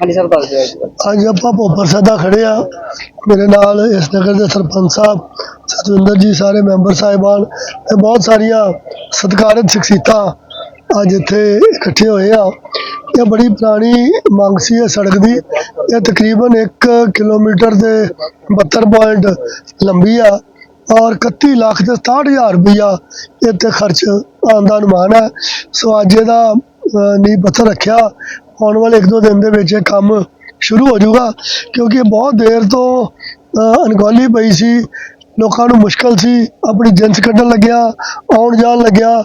ਹਾਂਜੀ ਸਰ ਦੱਸ ਦਿਓ ਅੱਜ ਆਪਾਂ ਭੋਪਰ ਸਾਦਾ ਖੜੇ ਆ। ਮੇਰੇ ਨਾਲ ਇਸ ਨਗਰ ਦੇ ਸਰਪੰਚ ਸਾਹਿਬ ਸਤਵਿੰਦਰ ਜੀ ਸਾਰੇ ਮੈਂਬਰ ਸਾਹਿਬਾਨ ਤੇ ਬਹੁਤ ਸਾਰੀਆਂ ਸਤਿਕਾਰਤ ਸ਼ਖਸੀਅਤਾਂ ਅੱਜ ਇੱਥੇ ਇਕੱਠੇ ਹੋਏ ਆ। ਇਹ ਬੜੀ ਪੁਰਾਣੀ ਮੰਗ ਸੀ ਇਹ ਸੜਕ ਦੀ। ਇਹ ਤਕਰੀਬਨ 1 ਕਿਲੋਮੀਟਰ ਦੇ 72 ਪੁਆਇੰਟ ਲੰਬੀ ਆ ਔਰ 31 ਲੱਖ ਤੇ 67000 ਰੁਪਇਆ ਇਹ ਤੇ ਖਰਚ ਆਉਣ ਦਾ ਅਨੁਮਾਨ ਹੈ। ਸੋ ਅੱਜ ਇਹਦਾ ਅਹ, ਪੱਥਰ ਰੱਖਿਆ। ਆਉਣ ਵਾਲੇ ਇੱਕ ਦੋ ਦਿਨ ਦੇ ਵਿੱਚ ਇਹ ਕੰਮ ਸ਼ੁਰੂ ਹੋ ਜਾਊਗਾ, ਕਿਉਂਕਿ ਇਹ ਬਹੁਤ ਦੇਰ ਤੋਂ ਅਣਗੌਲੀ ਪਈ ਸੀ, ਲੋਕਾਂ ਨੂੰ ਮੁਸ਼ਕਲ ਸੀ, ਆਪਣੀ ਜਿੰਸ ਕੱਢਣ ਲੱਗਿਆ, ਆਉਣ ਜਾਣ ਲੱਗਿਆ,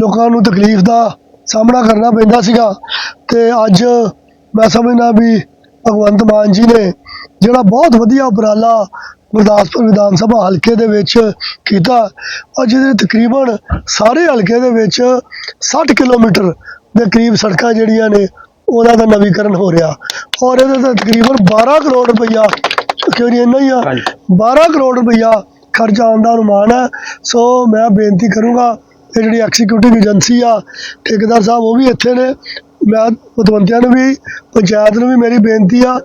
ਲੋਕਾਂ ਨੂੰ ਤਕਲੀਫ ਦਾ ਸਾਹਮਣਾ ਕਰਨਾ ਪੈਂਦਾ ਸੀਗਾ। ਤੇ ਅੱਜ ਮੈਂ ਸਮਝਦਾ ਵੀ ਭਗਵੰਤ ਮਾਨ ਜੀ ਨੇ ਜਿਹੜਾ ਬਹੁਤ ਵਧੀਆ ਉਪਰਾਲਾ ਗੁਰਦਾਸਪੁਰ ਵਿਧਾਨ ਸਭਾ ਹਲਕੇ ਦੇ ਵਿੱਚ ਕੀਤਾ, ਔਰ ਜਿਹਦੇ ਤਕਰੀਬਨ ਸਾਰੇ ਹਲਕੇ ਦੇ ਵਿੱਚ 60 ਕਿਲੋਮੀਟਰ ਦੇ ਕਰੀਬ ਸੜਕਾਂ ਜਿਹੜੀਆਂ ਨੇ ਉਹਦਾ ਦਾ ਨਵੀਕਰਨ ਹੋ ਰਿਹਾ। ਔਰ ਇਹਦੇ ਤੇ ਤਕਰੀਬਨ 12 ਕਰੋੜ ਰੁਪਈਆ ਕਿਉਂ ਨਹੀਂ ਇੰਨਾ ਹੀ ਆ। 12 ਕਰੋੜ ਰੁਪਈਆ ਖਰਚਾ ਆਉਣ ਦਾ ਅਨੁਮਾਨ ਹੈ। ਸੋ ਮੈਂ ਬੇਨਤੀ ਕਰੂੰਗਾ ਇਹ ਜਿਹੜੀ ਐਗਜ਼ੀਕਿਊਟਿਵ ਏਜੰਸੀ ਆ ਠੇਕੇਦਾਰ ਸਾਹਿਬ ਉਹ ਵੀ ਇੱਥੇ ਨੇ। ਮੈਂ ਪਤਵੰਤਿਆਂ ਨੂੰ ਵੀ ਪੰਚਾਇਤ ਨੂੰ ਵੀ ਮੇਰੀ ਬੇਨਤੀ ਆ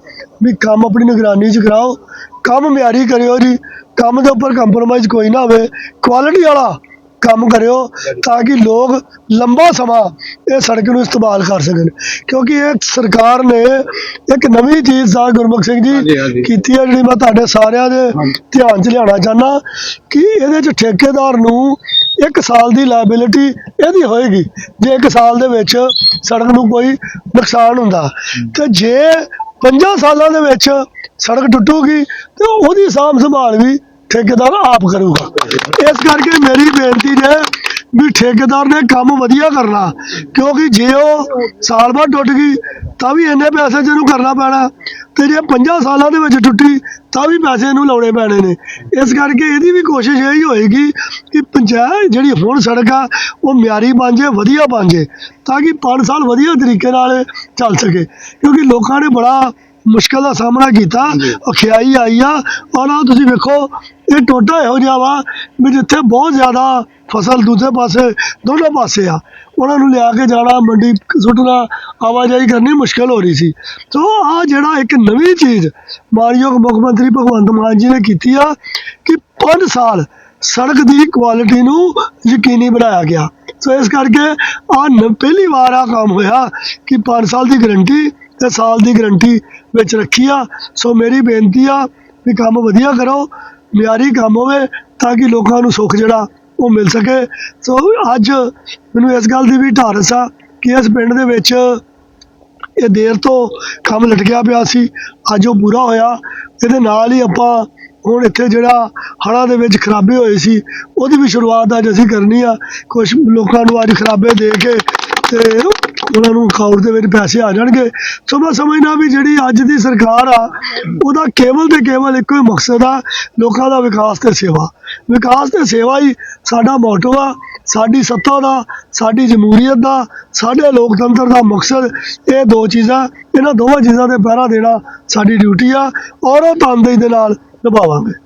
ਵੀ ਕੰਮ ਆਪਣੀ ਨਿਗਰਾਨੀ 'ਚ ਕਰਾਓ। ਕੰਮ ਮਿਆਰੀ ਕਰਿਓ ਜੀ। ਕੰਮ ਦੇ ਉੱਪਰ ਕੰਪਰੋਮਾਈਜ਼ ਕੋਈ ਨਾ ਹੋਵੇ। ਕੁਆਲਿਟੀ ਵਾਲਾ ਕੰਮ ਕਰਿਓ ਤਾਂ ਕਿ ਲੋਕ ਲੰਬਾ ਸਮਾਂ ਇਹ ਸੜਕ ਨੂੰ ਇਸਤੇਮਾਲ ਕਰ ਸਕਣ। ਕਿਉਂਕਿ ਇਹ ਸਰਕਾਰ ਨੇ ਇੱਕ ਨਵੀਂ ਚੀਜ਼ ਦਾ ਗੁਰਮੁਖ ਸਿੰਘ ਜੀ। ਕੀਤੀ ਹੈ ਜਿਹੜੀ ਮੈਂ ਤੁਹਾਡੇ ਸਾਰਿਆਂ ਦੇ ਧਿਆਨ 'ਚ ਲਿਆਉਣਾ ਚਾਹਨਾ ਕਿ ਇਹਦੇ 'ਚ ਠੇਕੇਦਾਰ ਨੂੰ ਇੱਕ ਸਾਲ ਦੀ ਲਾਇਬਿਲਿਟੀ ਇਹਦੀ ਹੋਏਗੀ। ਜੇ ਇੱਕ ਸਾਲ ਦੇ ਵਿੱਚ ਸੜਕ ਨੂੰ ਕੋਈ ਨੁਕਸਾਨ ਹੁੰਦਾ ਤੇ ਜੇ 5 ਸਾਲਾਂ ਦੇ ਵਿੱਚ ਸੜਕ ਟੁੱਟੂਗੀ ਤੇ ਉਹਦੀ ਸਾਂਭ ਸੰਭਾਲ ਵੀ ਠੇਕੇਦਾਰ ਆਪ ਕਰੂਗਾ। ਇਸ ਕਰਕੇ ਮੇਰੀ ਬੇਨਤੀ ਨੇ ਵੀ ਠੇਕੇਦਾਰ ਨੇ ਕੰਮ ਵਧੀਆ ਕਰਨਾ, ਕਿਉਂਕਿ ਜੇ ਉਹ ਸਾਲ ਬਾਅਦ ਟੁੱਟ ਗਈ, ਤਾਂ ਵੀ ਇੰਨੇ ਪੈਸੇ ਜਿਹਨੂੰ ਕਰਨਾ ਪੈਣਾ। ਤੇ ਜੇ 50 ਸਾਲਾਂ ਦੇ ਵਿੱਚ ਟੁੱਟੀ, ਤਾਂ ਵੀ ਪੈਸੇ ਇਹਨੂੰ ਲਾਉਣੇ ਪੈਣੇ ਨੇ। ਇਸ ਕਰਕੇ ਇਹਦੀ ਵੀ ਕੋਸ਼ਿਸ਼ ਇਹੀ ਹੋਏਗੀ ਕਿ ਪੰਚਾਇਤ ਜਿਹੜੀ ਹੁਣ ਸੜਕ ਆ, ਉਹ ਮਿਆਰੀ ਬਣ ਜੇ, ਵਧੀਆ ਬਣ ਜੇ, ਤਾਂ ਕਿ 5 ਸਾਲ ਵਧੀਆ ਤਰੀਕੇ ਨਾਲ ਚੱਲ ਸਕੇ। ਕਿਉਂਕਿ ਲੋਕਾਂ ਨੇ ਬੜਾ ਮੁਸ਼ਕਲ ਦਾ ਸਾਹਮਣਾ ਕੀਤਾ ਔਖਿਆਈ ਆਈ ਆ। ਔਰ ਆਹ ਤੁਸੀਂ ਵੇਖੋ ਇਹ ਟੋਟਾ ਇਹੋ ਜਿਹਾ ਵਾ ਵੀ ਜਿੱਥੇ ਬਹੁਤ ਜ਼ਿਆਦਾ ਫਸਲ ਦੂਜੇ ਪਾਸੇ ਦੋਨੋਂ ਪਾਸੇ ਆ। ਉਹਨਾਂ ਨੂੰ ਲਿਆ ਕੇ ਜਾਣਾ ਮੰਡੀ ਸੁੱਟਣਾ ਆਵਾਜਾਈ ਕਰਨੀ ਮੁਸ਼ਕਲ ਹੋ ਰਹੀ ਸੀ। ਸੋ ਆ ਜਿਹੜਾ ਇੱਕ ਨਵੀਂ ਚੀਜ਼ ਮਾਨਯੋਗ ਮੁੱਖ ਮੰਤਰੀ ਭਗਵੰਤ ਮਾਨ ਜੀ ਨੇ ਕੀਤੀ ਆ ਕਿ 5 ਸਾਲ ਸੜਕ ਦੀ ਕੁਆਲਿਟੀ ਨੂੰ ਯਕੀਨੀ ਬਣਾਇਆ ਗਿਆ। ਸੋ ਇਸ ਕਰਕੇ ਆ ਪਹਿਲੀ ਵਾਰ ਆ ਕੰਮ ਹੋਇਆ ਕਿ 5 ਸਾਲ ਦੀ ਗਰੰਟੀ ਤੇ ਸਾਲ ਦੀ ਗਰੰਟੀ ਵਿੱਚ ਰੱਖੀ ਆ। ਸੋ ਮੇਰੀ ਬੇਨਤੀ ਆ ਵੀ ਕੰਮ ਵਧੀਆ ਕਰੋ, ਮਿਆਰੀ ਕੰਮ ਹੋਵੇ ਤਾਂ ਕਿ ਲੋਕਾਂ ਨੂੰ ਸੁੱਖ ਜਿਹੜਾ ਉਹ ਮਿਲ ਸਕੇ। ਸੋ ਅੱਜ ਮੈਨੂੰ ਇਸ ਗੱਲ ਦੀ ਵੀ ਢਾਰਸ ਆ ਕਿ ਇਸ ਪਿੰਡ ਦੇ ਵਿੱਚ ਇਹ ਦੇਰ ਤੋਂ ਕੰਮ ਲਟਕਿਆ ਪਿਆ ਸੀ। ਅੱਜ ਉਹ ਪੂਰਾ ਹੋਇਆ। ਇਹਦੇ ਨਾਲ ਹੀ ਆਪਾਂ ਹੁਣ ਇੱਥੇ ਜਿਹੜਾ ਹੜ੍ਹਾਂ ਦੇ ਵਿੱਚ ਖਰਾਬੇ ਹੋਏ ਸੀ, ਉਹਦੀ ਵੀ ਸ਼ੁਰੂਆਤ ਅੱਜ ਅਸੀਂ ਕਰਨੀ ਆ। ਕੁਝ ਲੋਕਾਂ ਨੂੰ ਅੱਜ ਖਰਾਬੇ ਦੇ ਕੇ ਤੇ ਉਹਨਾਂ ਨੂੰ ਅਕਾਊਂਟ ਦੇ ਵਿੱਚ ਪੈਸੇ ਆ ਜਾਣਗੇ। ਸੋ ਮੈਂ ਸਮਝਦਾ ਵੀ ਜਿਹੜੀ ਅੱਜ ਦੀ ਸਰਕਾਰ ਆ, ਉਹਦਾ ਕੇਵਲ ਤੇ ਕੇਵਲ ਇੱਕੋ ਹੀ ਮਕਸਦ ਆ, ਲੋਕਾਂ ਦਾ ਵਿਕਾਸ ਤੇ ਸੇਵਾ। ਵਿਕਾਸ ਤੇ ਸੇਵਾ ਹੀ ਸਾਡਾ ਮੋਟੋ ਆ, ਸਾਡੀ ਸੱਤਾ ਦਾ, ਸਾਡੀ ਜਮਹੂਰੀਅਤ ਦਾ, ਸਾਡੇ ਲੋਕਤੰਤਰ ਦਾ ਮਕਸਦ ਇਹ ਦੋ ਚੀਜ਼ਾਂ, ਇਹਨਾਂ ਦੋਵਾਂ ਚੀਜ਼ਾਂ ਤੇ ਪਹਿਰਾ ਦੇਣਾ ਸਾਡੀ ਡਿਊਟੀ ਆ, ਔਰ ਉਹ ਤਨਦੇਹੀ ਦੇ ਨਾਲ ਨਿਭਾਵਾਂਗੇ।